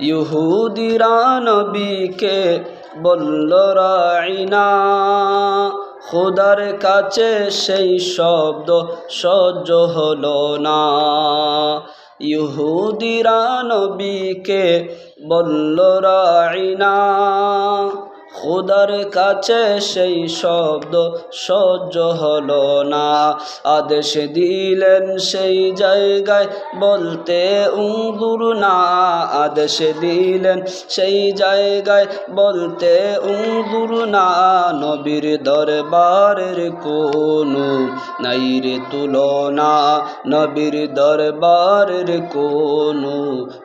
ইহুদিরা নবীকে বলল, রাইনা, খোদার কাছে সেই শব্দ সহ্য হল না। ইহুদিরা নবীকে বলল, রাইনা খুদার কাছে সেই শব্দ সহ্য হলো না। আদেশ দিলেন সেই জায়গায় বলতে উঙ্গুর না। আদেশ দিলেন সেই জায়গায় বলতে উঙ্গুর না। নবীর দরবারের কোনো নাই রে তুলনা। নবীর দরবারের কোনো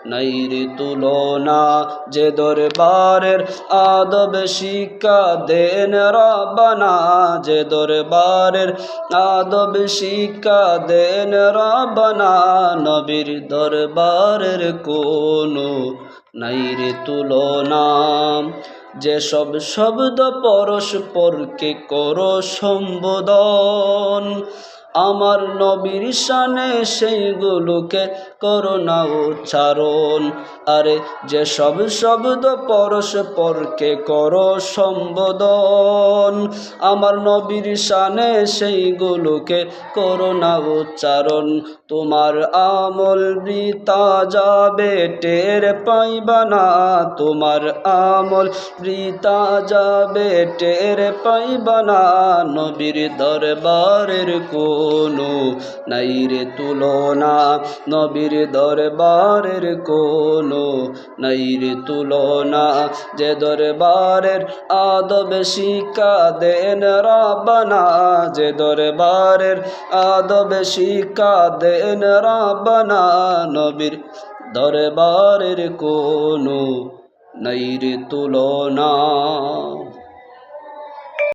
নাই রে তুলনা। যে দরবারের আদব শিক্ষা দেন রবানা যে দরবারের আদব শিক্ষা দেন রবানা নবীর দরবারের কোনো নাই রে তুলনা। যেসব শব্দ পরস্পরকে করো সম্বোধন আমার নবীর শানে সেইগুলোকে করোনা উচ্চারণ। আরে যে সব শব্দ পরস্পরকে করো সম্বোধন, আমার নবীর শানে সেইগুলোকে করোনা উচ্চারণ। তোমার আমল বৃতা যাবে, টের পাইবা না। তোমার আমল বৃতা যাবে, টের পাইবা না। নবীর দরবারের কোনো নাই রে তুলনা। নবীর দরবারের কোনো নাই রে তুলনা। যে দরবারের আদব শিক্ষা দেন রাবানা যে দরবারের আদব শিক্ষা দেন রাবানা নবীর দরবারের কোনো নাই রে তুলনা।